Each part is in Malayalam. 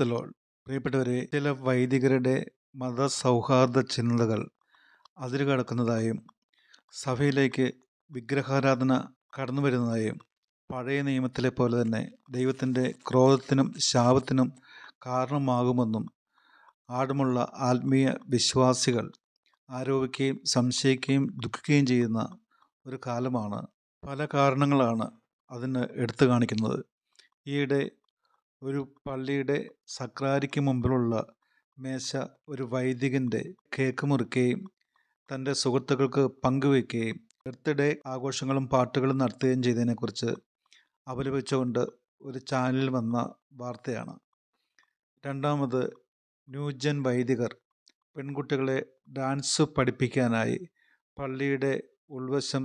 ദ പ്രിയപ്പെട്ടവരെ ചില വൈദികരുടെ മത മതസൗഹാർദ്ദ ചിന്തകൾ അതിര് കടക്കുന്നതായും സഭയിലേക്ക് വിഗ്രഹാരാധന കടന്നു വരുന്നതായും പഴയ നിയമത്തിലെ പോലെ തന്നെ ദൈവത്തിന്റെ ക്രോധത്തിനും ശാപത്തിനും കാരണമാകുമെന്നും ആടുമുള്ള ആത്മീയ വിശ്വാസികൾ ആരോപിക്കുകയും സംശയിക്കുകയും ദുഃഖിക്കുകയും ചെയ്യുന്ന ഒരു കാലമാണ്. പല കാരണങ്ങളാണ് അതിന് എടുത്തു കാണിക്കുന്നത്. ഈയിടെ ഒരു പള്ളിയുടെ സക്രാരിക്ക് മുമ്പിലുള്ള മേശ ഒരു വൈദികന്റെ കേക്ക് മുറിക്കുകയും തന്റെ സുഹൃത്തുക്കൾക്ക് പങ്കുവയ്ക്കുകയും ബർത്ത്ഡേ ആഘോഷങ്ങളും പാട്ടുകളും നടത്തുകയും ചെയ്തതിനെക്കുറിച്ച് അപലപിച്ചുകൊണ്ട് ഒരു ചാനലിൽ വന്ന വാർത്തയാണ്. രണ്ടാമത് ന്യൂജൻ വൈദികർ പെൺകുട്ടികളെ ഡാൻസ് പഠിപ്പിക്കാനായി പള്ളിയുടെ ഉൾവശം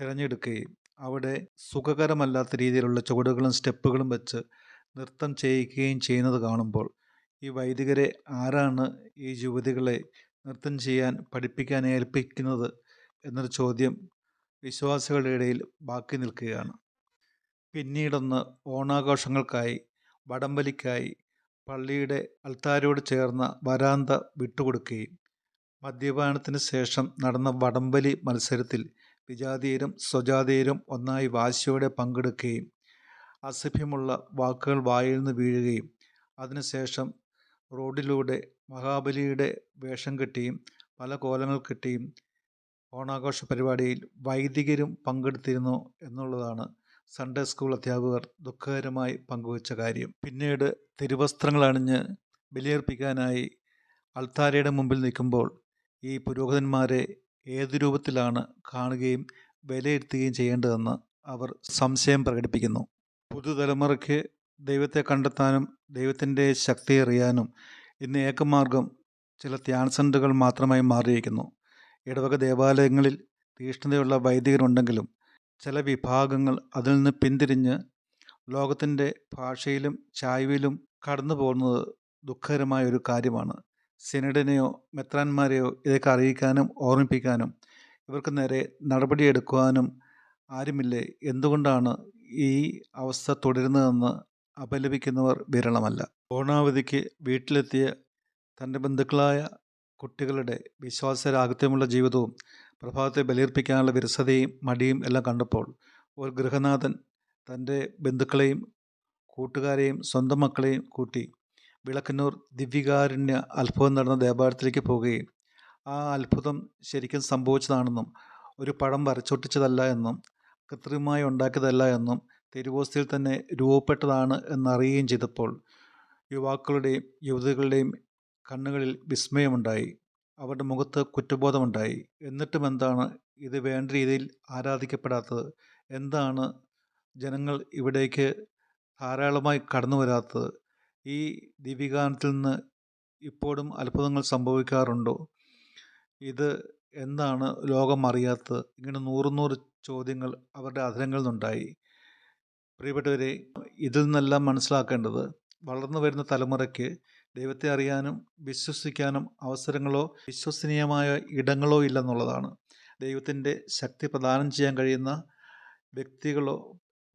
തിരഞ്ഞെടുക്കുകയും അവിടെ സുഖകരമല്ലാത്ത രീതിയിലുള്ള ചുവടുകളും സ്റ്റെപ്പുകളും വെച്ച് നൃത്തം ചെയ്യിക്കുകയും ചെയ്യുന്നത് കാണുമ്പോൾ ഈ വൈദികരെ ആരാണ് ഈ യുവതികളെ നൃത്തം ചെയ്യാൻ പഠിപ്പിക്കാൻ ഏൽപ്പിക്കുന്നത് എന്നൊരു ചോദ്യം വിശ്വാസികളുടെ ഇടയിൽ ബാക്കി നിൽക്കുകയാണ്. പിന്നീടൊന്ന് ഓണാഘോഷങ്ങൾക്കായി വടംവലിക്കായി പള്ളിയുടെ അൽത്താരോട് ചേർന്ന വരാന്ത വിട്ടുകൊടുക്കുകയും മദ്യപാനത്തിന് ശേഷം നടന്ന വടംവലി മത്സരത്തിൽ വിജാതീയരും സ്വജാതീയരും ഒന്നായി വാശിയോടെ പങ്കെടുക്കുകയും അസഭ്യമുള്ള വാക്കുകൾ വായിൽ നിന്ന് വീഴുകയും അതിനുശേഷം റോഡിലൂടെ മഹാബലിയുടെ വേഷം കെട്ടിയും പല കോലങ്ങൾ കെട്ടിയും ഓണാഘോഷ പരിപാടിയിൽ വൈദികരും പങ്കെടുത്തിരുന്നു എന്നുള്ളതാണ് സൺഡേ സ്കൂൾ അധ്യാപകർ ദുഃഖകരമായി പങ്കുവച്ച കാര്യം. പിന്നീട് തിരുവസ്ത്രങ്ങൾ അണിഞ്ഞ് ബലിയർപ്പിക്കാനായി അൾത്താരയുടെ മുമ്പിൽ നിൽക്കുമ്പോൾ ഈ പുരോഹിതന്മാരെ ഏത് രൂപത്തിലാണ് കാണുകയും വിലയിരുത്തുകയും ചെയ്യേണ്ടതെന്ന് അവർ സംശയം പ്രകടിപ്പിക്കുന്നു. പുതുതലമുറയ്ക്ക് ദൈവത്തെ കണ്ടെത്താനും ദൈവത്തിന്റെ ശക്തി അറിയാനും ഇന്ന് ഏകമാർഗം ചില ധ്യാൻ സെന്ററുകൾ മാത്രമായി മാറിയിരിക്കുന്നു. ഇടവക ദേവാലയങ്ങളിൽ തീഷ്ണതയുള്ള വൈദികരുണ്ടെങ്കിലും ചില വിഭാഗങ്ങൾ അതിൽ നിന്ന് പിന്തിരിഞ്ഞ് ലോകത്തിന്റെ ഭാഷയിലും ചായ്വിലും കടന്നു പോകുന്നത് ദുഃഖകരമായ ഒരു കാര്യമാണ്. സിനഡിനെയോ മെത്രാന്മാരെയോ ഇതൊക്കെ അറിയിക്കാനും ഓർമ്മിപ്പിക്കാനും ഇവർക്ക് നേരെ നടപടിയെടുക്കുവാനും ആരുമില്ലേ? എന്തുകൊണ്ടാണ് ഈ അവസ്ഥ തുടരുന്നതെന്ന് അപലപിക്കുന്നവർ വിരളമല്ല. ഓണാവധിക്ക് വീട്ടിലെത്തിയ തന്റെ ബന്ധുക്കളായ കുട്ടികളുടെ വിശ്വാസരാഹിത്യമുള്ള ജീവിതവും പ്രഭാതത്തെ ബലിയർപ്പിക്കാനുള്ള വിരസതയും മടിയും എല്ലാം കണ്ടപ്പോൾ ഒരു ഗൃഹനാഥൻ തന്റെ ബന്ധുക്കളെയും കൂട്ടുകാരെയും സ്വന്തം മക്കളെയും കൂട്ടി വിളക്കന്നൂർ ദിവ്യകാരുണ്യ അത്ഭുതം നടന്ന ദേവാലയത്തിലേക്ക് പോവുകയും ആ അത്ഭുതം ശരിക്കും സംഭവിച്ചതാണെന്നും ഒരു പടം വരച്ചൊട്ടിച്ചതല്ല എന്നും കൃത്രിമമായി ഉണ്ടാക്കിയതല്ല എന്നും തെരുവോസ്തിയിൽ തന്നെ രൂപപ്പെട്ടതാണ് എന്നറിയുകയും ചെയ്തപ്പോൾ യുവാക്കളുടെയും യുവതികളുടെയും കണ്ണുകളിൽ വിസ്മയമുണ്ടായി. അവരുടെ മുഖത്ത് കുറ്റബോധമുണ്ടായി. എന്നിട്ടും എന്താണ് ഇത് വേണ്ട രീതിയിൽ ആരാധിക്കപ്പെടാത്തത്? എന്താണ് ജനങ്ങൾ ഇവിടേക്ക് ധാരാളമായി കടന്നു വരാത്തത്? ഈ ദീപികാനത്തിൽ നിന്ന് ഇപ്പോഴും അത്ഭുതങ്ങൾ സംഭവിക്കാറുണ്ടോ? ഇത് എന്താണ് ലോകം അറിയാത്തത് ഇങ്ങനെ നൂറ് നൂറ് ചോദ്യങ്ങൾ അവരുടെ അധരങ്ങളിൽ നിന്നുണ്ടായി. പ്രിയപ്പെട്ടവരെ ഇതിൽ നിന്നെല്ലാം മനസ്സിലാക്കേണ്ടത് വളർന്നു വരുന്ന തലമുറയ്ക്ക് ദൈവത്തെ അറിയാനും വിശ്വസിക്കാനും അവസരങ്ങളോ വിശ്വസനീയമായ ഇടങ്ങളോ ഇല്ലെന്നുള്ളതാണ്. ദൈവത്തിന്റെ ശക്തി പ്രദാനം ചെയ്യാൻ കഴിയുന്ന വ്യക്തികളോ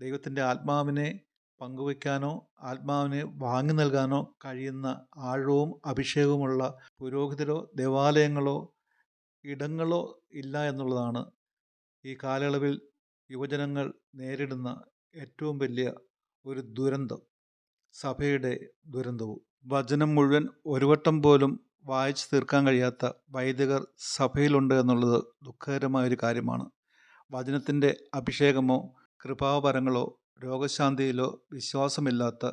ദൈവത്തിന്റെ ആത്മാവിനെ പങ്കുവയ്ക്കാനോ ആത്മാവിനെ വാങ്ങി നൽകാനോ കഴിയുന്ന ആഴവും അഭിഷേകവുമുള്ള പുരോഹിതരോ ദേവാലയങ്ങളോ ഇടങ്ങളോ ഇല്ല എന്നുള്ളതാണ് ഈ കാലയളവിൽ യുവജനങ്ങൾ നേരിടുന്ന ഏറ്റവും വലിയ ഒരു ദുരന്തം സഭയുടെ ദുരന്തവും. വചനം മുഴുവൻ ഒരു വട്ടം പോലും വായിച്ചു തീർക്കാൻ കഴിയാത്ത വൈദികർ സഭയിലുണ്ട് എന്നുള്ളത് ദുഃഖകരമായൊരു കാര്യമാണ്. വചനത്തിന്റെ അഭിഷേകമോ കൃപാവരങ്ങളോ രോഗശാന്തിയിലോ വിശ്വാസമില്ലാത്ത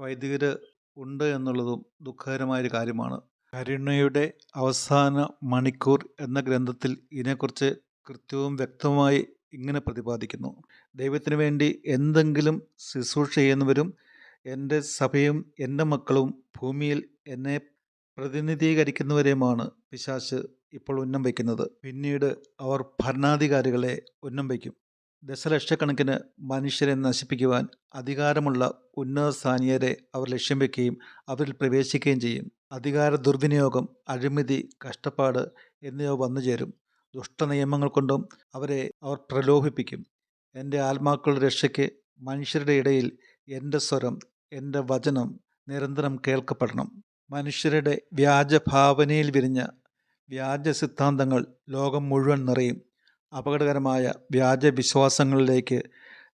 വൈദികർ ഉണ്ട് എന്നുള്ളതും ദുഃഖകരമായൊരു കാര്യമാണ്. കരുണയുടെ അവസാന മണിക്കൂർ എന്ന ഗ്രന്ഥത്തിൽ ഇതിനെക്കുറിച്ച് കൃത്യവും വ്യക്തമായി ഇങ്ങനെ പ്രതിപാദിക്കുന്നു. ദൈവത്തിന് വേണ്ടി എന്തെങ്കിലും ശുശ്രൂഷ ചെയ്യുന്നവരും എന്റെ സഭയും എന്റെ മക്കളും ഭൂമിയിൽ എന്നെ പ്രതിനിധീകരിക്കുന്നവരെയുമാണ് പിശാശ് ഇപ്പോൾ ഉന്നം വയ്ക്കുന്നത്. പിന്നീട് അവർ ഭരണാധികാരികളെ ഉന്നം വയ്ക്കും. ദശലക്ഷക്കണക്കിന് മനുഷ്യരെ നശിപ്പിക്കുവാൻ അധികാരമുള്ള ഉന്നത സ്ഥാനീയരെ അവർ ലക്ഷ്യം വയ്ക്കുകയും അവരിൽ പ്രവേശിക്കുകയും ചെയ്യും. അധികാര ദുർവിനിയോഗം അഴിമതി കഷ്ടപ്പാട് എന്നിവ വന്നു ചേരും ദുഷ്ടനിയമങ്ങൾ കൊണ്ടും അവരെ അവർ പ്രലോഭിപ്പിക്കും. എന്റെ ആത്മാക്കളുടെ രക്ഷയ്ക്ക് മനുഷ്യരുടെ ഇടയിൽ എന്റെ സ്വരം എന്റെ വചനം നിരന്തരം കേൾക്കപ്പെടണം. മനുഷ്യരുടെ വ്യാജഭാവനയിൽ വിരിഞ്ഞ വ്യാജ സിദ്ധാന്തങ്ങൾ ലോകം മുഴുവൻ നിറയും. അപകടകരമായ വ്യാജ വിശ്വാസങ്ങളിലേക്ക്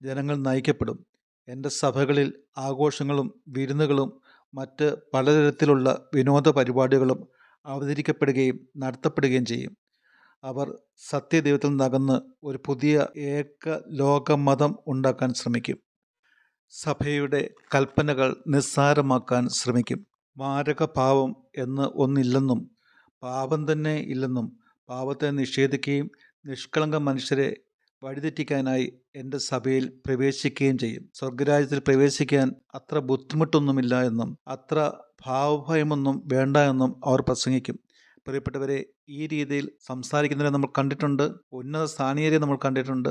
ജനങ്ങൾ നയിക്കപ്പെടും. എന്റെ സഭകളിൽ ആഘോഷങ്ങളും വിരുന്നുകളും മറ്റ് പലതരത്തിലുള്ള വിനോദ പരിപാടികളും അവതരിക്കപ്പെടുകയും നടത്തപ്പെടുകയും ചെയ്യും. അവർ സത്യദൈവത്തിൽ നിന്നകന്ന് ഒരു പുതിയ ഏക ലോകമതം ഉണ്ടാക്കാൻ ശ്രമിക്കും. സഭയുടെ കൽപ്പനകൾ നിസ്സാരമാക്കാൻ ശ്രമിക്കും. മാരക പാവം എന്ന് ഒന്നില്ലെന്നും പാപം തന്നെ ഇല്ലെന്നും പാപത്തെ നിഷേധിക്കുകയും നിഷ്കളങ്ക മനുഷ്യരെ വഴിതെറ്റിക്കാനായി എന്റെ സഭയിൽ പ്രവേശിക്കുകയും ചെയ്യും. സ്വർഗരാജ്യത്തിൽ പ്രവേശിക്കാൻ അത്ര ബുദ്ധിമുട്ടൊന്നുമില്ല എന്നും അത്ര ഭാവഭയമൊന്നും വേണ്ട എന്നും അവർ പ്രസംഗിക്കും. പ്രിയപ്പെട്ടവരെ ഈ രീതിയിൽ സംസാരിക്കുന്നവരെ നമ്മൾ കണ്ടിട്ടുണ്ട്. ഉന്നത സ്ഥാനീയരെ നമ്മൾ കണ്ടിട്ടുണ്ട്.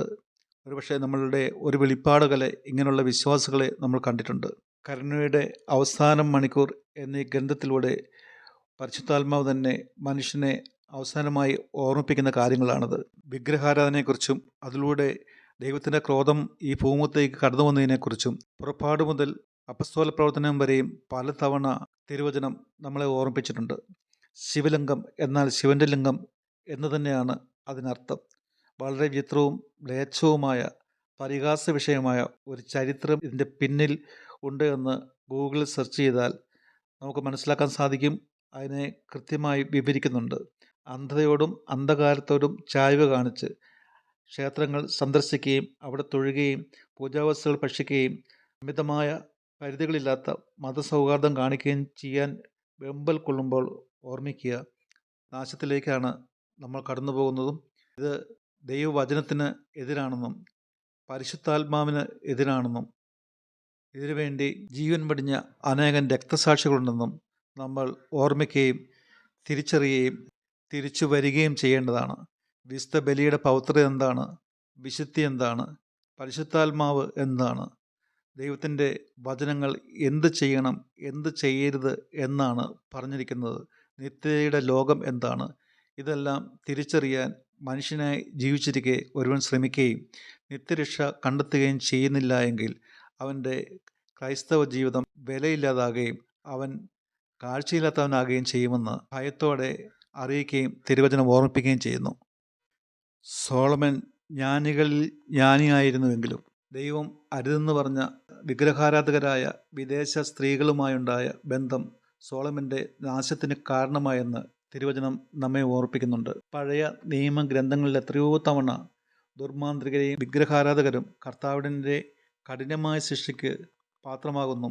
ഒരുപക്ഷെ നമ്മളുടെ ഒരു വെളിപ്പാടുകളെ ഇങ്ങനെയുള്ള വിശ്വാസികളെ നമ്മൾ കണ്ടിട്ടുണ്ട്. കരുണയുടെ അവസാനം മണിക്കൂർ എന്നീ ഗ്രന്ഥത്തിലൂടെ പരിശുദ്ധാത്മാവ് തന്നെ മനുഷ്യനെ അവസാനമായി ഓർമ്മിപ്പിക്കുന്ന കാര്യങ്ങളാണത്. വിഗ്രഹാരാധനയെക്കുറിച്ചും അതിലൂടെ ദൈവത്തിന്റെ ക്രോധം ഈ ഭൂമത്തേക്ക് കടന്നു വന്നതിനെക്കുറിച്ചും പുറപ്പാട് മുതൽ അപസ്തോല പ്രവർത്തനം വരെയും പലതവണ തിരുവചനം നമ്മളെ ഓർമ്മിപ്പിച്ചിട്ടുണ്ട്. ശിവലിംഗം എന്നാൽ ശിവന്റെ ലിംഗം എന്ന് തന്നെയാണ് അതിനർത്ഥം. വളരെ വിചിത്രവും മ്ലേച്ഛവുമായ പരിഹാസ വിഷയമായ ഒരു ചരിത്രം ഇതിന്റെ പിന്നിൽ ഉണ്ട് എന്ന് ഗൂഗിളിൽ സെർച്ച് ചെയ്താൽ നമുക്ക് മനസ്സിലാക്കാൻ സാധിക്കും. അതിനെ കൃത്യമായി വിവരിക്കുന്നുണ്ട്. അന്ധതയോടും അന്ധകാരത്തോടും ചായ്വ് കാണിച്ച് ക്ഷേത്രങ്ങൾ സന്ദർശിക്കുകയും അവിടെ തൊഴുകയും പൂജാവസ്തുക്കൾ ഭക്ഷിക്കുകയും അമിതമായ പരിധികളില്ലാത്ത മതസൗഹാർദ്ദം കാണിക്കുകയും ചെയ്യാൻ വെമ്പൽ കൊള്ളുമ്പോൾ ഓർമ്മിക്കുക. നാശത്തിലേക്കാണ് നമ്മൾ കടന്നു പോകുന്നതും ഇത് ദൈവവചനത്തിന് എതിരാണെന്നും പരിശുദ്ധാത്മാവിന് എതിരാണെന്നും ഇതിനുവേണ്ടി ജീവൻ പടിഞ്ഞ അനേകം രക്തസാക്ഷികളുണ്ടെന്നും നമ്മൾ ഓർമ്മിക്കുകയും തിരിച്ചറിയുകയും തിരിച്ചു വരികയും ചെയ്യേണ്ടതാണ്. വിശുദ്ധ ബലിയുടെ പൗത്രത എന്താണ്? വിശുദ്ധി എന്താണ്? പരിശുദ്ധാത്മാവ് എന്താണ്? ദൈവത്തിന്റെ വചനങ്ങൾ എന്ത് ചെയ്യണം? എന്ത് ചെയ്യരുത് എന്നാണ് പറഞ്ഞിരിക്കുന്നത്. നിത്യതയുടെ ലോകം എന്താണ്? ഇതെല്ലാം തിരിച്ചറിയാൻ മനുഷ്യനായി ജീവിച്ചിരിക്കെ ഒരുവൻ ശ്രമിക്കുകയും നിത്യരക്ഷ കണ്ടെത്തുകയും ചെയ്യുന്നില്ല എങ്കിൽ അവന്റെ ക്രൈസ്തവ ജീവിതം വിലയില്ലാതാകുകയും അവൻ കാഴ്ചയില്ലാത്തവനാകുകയും ചെയ്യുമെന്ന് ഭയത്തോടെ അറിയിക്കുകയും തിരുവചനം ഓർമ്മിപ്പിക്കുകയും ചെയ്യുന്നു. സോളമൻ ജ്ഞാനികളിൽ ജ്ഞാനിയായിരുന്നുവെങ്കിലും ദൈവം അരുതെന്ന് പറഞ്ഞ വിഗ്രഹാരാധകരായ വിദേശ സ്ത്രീകളുമായുണ്ടായ ബന്ധം സോളമന്റെ നാശത്തിന് കാരണമായെന്ന് തിരുവചനം നമ്മെ ഓർപ്പിക്കുന്നുണ്ട്. പഴയ നിയമ ഗ്രന്ഥങ്ങളിൽ എത്രയോ തവണ ദുർമാന്ത്രികരെയും വിഗ്രഹാരാധകരും കർത്താവിന്റെ കഠിനമായ ശിക്ഷയ്ക്ക് പാത്രമാകുന്നു.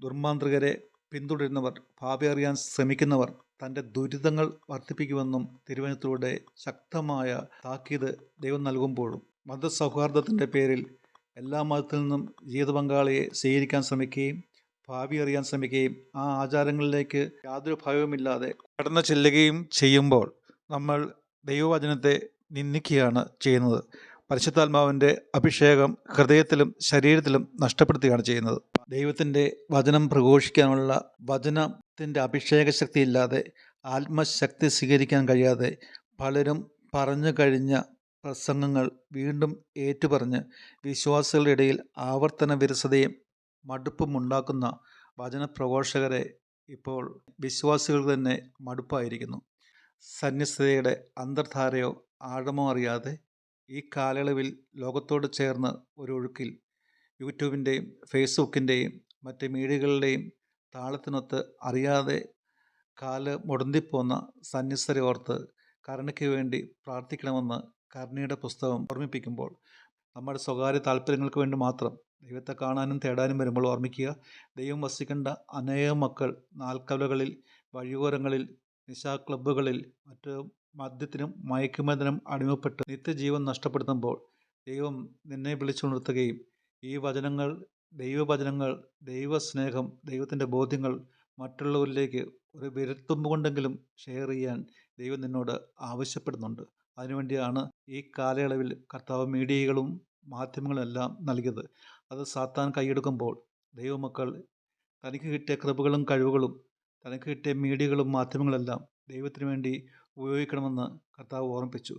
ദുർമാന്ത്രികരെ പിന്തുടരുന്നവർ ഭാവി അറിയാൻ ശ്രമിക്കുന്നവർ തന്റെ ദുരിതങ്ങൾ വർദ്ധിപ്പിക്കുമെന്നും തിരുവനന്തപുരത്തിലൂടെ ശക്തമായ താക്കീത് ദൈവം നൽകുമ്പോഴും. മതസൗഹാർദ്ദത്തിന്റെ പേരിൽ എല്ലാ മതത്തിൽ നിന്നും ജീവിത പങ്കാളിയെ സ്വീകരിക്കാൻ ശ്രമിക്കുകയും ഭാവി അറിയാൻ ശ്രമിക്കുകയും ആ ആചാരങ്ങളിലേക്ക് യാതൊരു ഭയവുമില്ലാതെ കടന്നു ചെല്ലുകയും ചെയ്യുമ്പോൾ നമ്മൾ ദൈവവചനത്തെ നിന്ദിക്കുകയാണ് ചെയ്യുന്നത്. പരിശുദ്ധാത്മാവിന്റെ അഭിഷേകം ഹൃദയത്തിലും ശരീരത്തിലും നഷ്ടപ്പെടുത്തുകയാണ് ചെയ്യുന്നത്. ദൈവത്തിന്റെ വചനം പ്രഘോഷിക്കാനുള്ള വചനത്തിന്റെ അഭിഷേക ശക്തി ഇല്ലാതെ ആത്മശക്തി സ്വീകരിക്കാൻ കഴിയാതെ പലരും പറഞ്ഞു കഴിഞ്ഞ പ്രസംഗങ്ങൾ വീണ്ടും ഏറ്റുപറഞ്ഞ് വിശ്വാസികളുടെ ഇടയിൽ ആവർത്തന വിരസതയും മടുപ്പും ഉണ്ടാക്കുന്ന വചനപ്രഘോഷകരെ ഇപ്പോൾ വിശ്വാസികൾ തന്നെ മടുപ്പായിരിക്കുന്നു. സന്യസ്തയുടെ അന്തർധാരയോ ആഴമോ അറിയാതെ ഈ കാലയളവിൽ ലോകത്തോട് ചേർന്ന് ഒരു ഒഴുക്കിൽ യൂട്യൂബിന്റെയും ഫേസ്ബുക്കിന്റെയും മറ്റ് മീഡിയകളുടെയും താളത്തിനൊത്ത് അറിയാതെ കാൽ മുടന്തിപ്പോന്ന സന്യസ്തരെ ഓർത്ത് കരുണയ്ക്ക് വേണ്ടി പ്രാർത്ഥിക്കണമെന്ന് കരുണയുടെ പുസ്തകം ഓർമ്മിപ്പിക്കുമ്പോൾ നമ്മുടെ സ്വകാര്യ താല്പര്യങ്ങൾക്ക് വേണ്ടി മാത്രം. ദൈവത്തെ കാണാനും തേടാനും വരുമ്പോൾ ഓർമ്മിക്കുക ദൈവം വസിക്കേണ്ട അനേകം മക്കൾ നാൽക്കവലകളിൽ വഴിയോരങ്ങളിൽ നിശാ ക്ലബ്ബുകളിൽ മറ്റ് മദ്യത്തിനും മയക്കുമരുന്നിനും അടിമപ്പെട്ട് നിത്യജീവൻ നഷ്ടപ്പെടുത്തുമ്പോൾ ദൈവം നിന്നെ വിളിച്ചുണർത്തുകയും ഈ വചനങ്ങൾ ദൈവവചനങ്ങൾ ദൈവസ്നേഹം ദൈവത്തിന്റെ ബോധ്യങ്ങൾ മറ്റുള്ളവരിലേക്ക് ഒരു വിരൽത്തുമ്പ് കൊണ്ടെങ്കിലും ഷെയർ ചെയ്യാൻ ദൈവം നിന്നോട് ആവശ്യപ്പെടുന്നുണ്ട്. അതിനുവേണ്ടിയാണ് ഈ കാലയളവിൽ കർത്താവ് മീഡിയകളും മാധ്യമങ്ങളും എല്ലാം നൽകിയത്. അത് സാത്താൻ കൈയെടുക്കുമ്പോൾ ദൈവമക്കൾ തനിക്ക് കിട്ടിയ കൃപകളും കഴിവുകളും തനിക്ക് കിട്ടിയ മീഡിയകളും മാധ്യമങ്ങളെല്ലാം ദൈവത്തിന് വേണ്ടി ഉപയോഗിക്കണമെന്ന് കർത്താവ് ഓർമ്മിപ്പിച്ചു.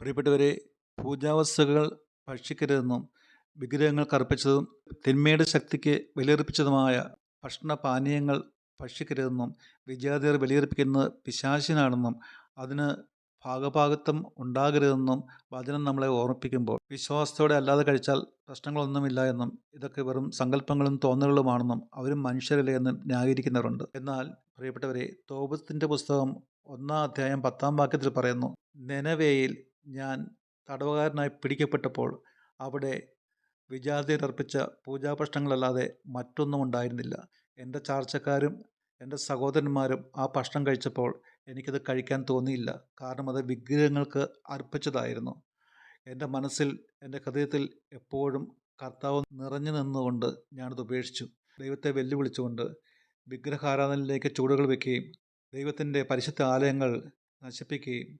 പ്രിയപ്പെട്ടവരെ പൂജാവസ്തുക്കൾ ഭക്ഷിക്കരുതെന്നും വിഗ്രഹങ്ങൾ കറുപ്പിച്ചതും തിന്മയുടെ ശക്തിക്ക് വിലയിറപ്പിച്ചതുമായ ഭക്ഷണപാനീയങ്ങൾ ഭക്ഷിക്കരുതെന്നും വിജാതിയർ വിലയിറപ്പിക്കുന്നത് പിശാശിനാണെന്നും അതിന് ഭാഗഭാഗത്വം ഉണ്ടാകരുതെന്നും വചനം നമ്മളെ ഓർമ്മിപ്പിക്കുമ്പോൾ വിശ്വാസത്തോടെ അല്ലാതെ കഴിച്ചാൽ പ്രശ്നങ്ങളൊന്നുമില്ല എന്നും ഇതൊക്കെ വെറും സങ്കല്പങ്ങളും തോന്നലുകളുമാണെന്നും അവരും മനുഷ്യരല്ലേ എന്നും ന്യായീകരിക്കുന്നവരുണ്ട്. എന്നാൽ പ്രിയപ്പെട്ടവരെ തോപത്തിന്റെ പുസ്തകം ഒന്നാം അധ്യായം പത്താം വാക്യത്തിൽ പറയുന്നു നെനവേയിൽ ഞാൻ തടവുകാരനായി പിടിക്കപ്പെട്ടപ്പോൾ അവിടെ വിജാതിയർപ്പിച്ച പൂജാഭക്ഷണങ്ങളല്ലാതെ മറ്റൊന്നും ഉണ്ടായിരുന്നില്ല. എന്റെ ചാർച്ചക്കാരും എന്റെ സഹോദരന്മാരും ആ ഭക്ഷണം കഴിച്ചപ്പോൾ എനിക്കത് കഴിക്കാൻ തോന്നിയില്ല. കാരണം അത് വിഗ്രഹങ്ങൾക്ക് അർപ്പിച്ചതായിരുന്നു. എന്റെ മനസ്സിൽ എന്റെ ഹൃദയത്തിൽ എപ്പോഴും കർത്താവ് നിറഞ്ഞു നിന്നുകൊണ്ട് ഞാനത് ഉപേക്ഷിച്ചു. ദൈവത്തെ വെല്ലുവിളിച്ചുകൊണ്ട് വിഗ്രഹാരാധനയിലേക്ക് ചൂടുകൾ വയ്ക്കുകയും ദൈവത്തിന്റെ പരിശുദ്ധ ആലയങ്ങൾ നശിപ്പിക്കുകയും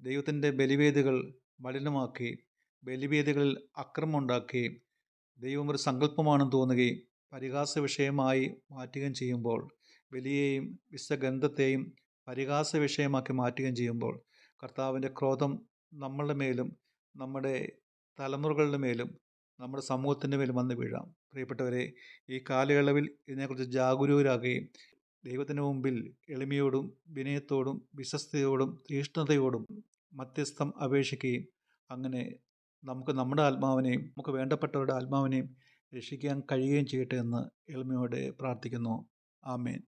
ദൈവത്തിന്റെ ബലിവേദികൾ മലിനമാക്കുകയും ബലിവേദികളിൽ അക്രമം ഉണ്ടാക്കുകയും ദൈവം ഒരു സങ്കല്പമാണെന്ന് തോന്നുകയും പരിഹാസ വിഷയമായി മാറ്റുകയും ചെയ്യുമ്പോൾ ബലിയെയും വിശ്വഗന്ധത്തെയും പരിഹാസ വിഷയമാക്കി മാറ്റുകയും ചെയ്യുമ്പോൾ കർത്താവിന്റെ ക്രോധം നമ്മളുടെ മേലും നമ്മുടെ തലമുറകളുടെ മേലും നമ്മുടെ സമൂഹത്തിന്റെ മേലും വന്ന് വീഴാം. പ്രിയപ്പെട്ടവരെ ഈ കാലയളവിൽ ഇതിനെക്കുറിച്ച് ജാഗരൂകരാകുകയും ദൈവത്തിന് മുമ്പിൽ എളിമയോടും വിനയത്തോടും വിശ്വസ്തയോടും തീഷ്ണതയോടും മധ്യസ്ഥം അപേക്ഷിക്കുകയും അങ്ങനെ നമുക്ക് നമ്മുടെ ആത്മാവിനെയും നമുക്ക് വേണ്ടപ്പെട്ടവരുടെ ആത്മാവിനെയും രക്ഷിക്കാൻ കഴിയുകയും ചെയ്യട്ടെ എന്ന് എളിമയോടെ പ്രാർത്ഥിക്കുന്നു. ആമേൻ.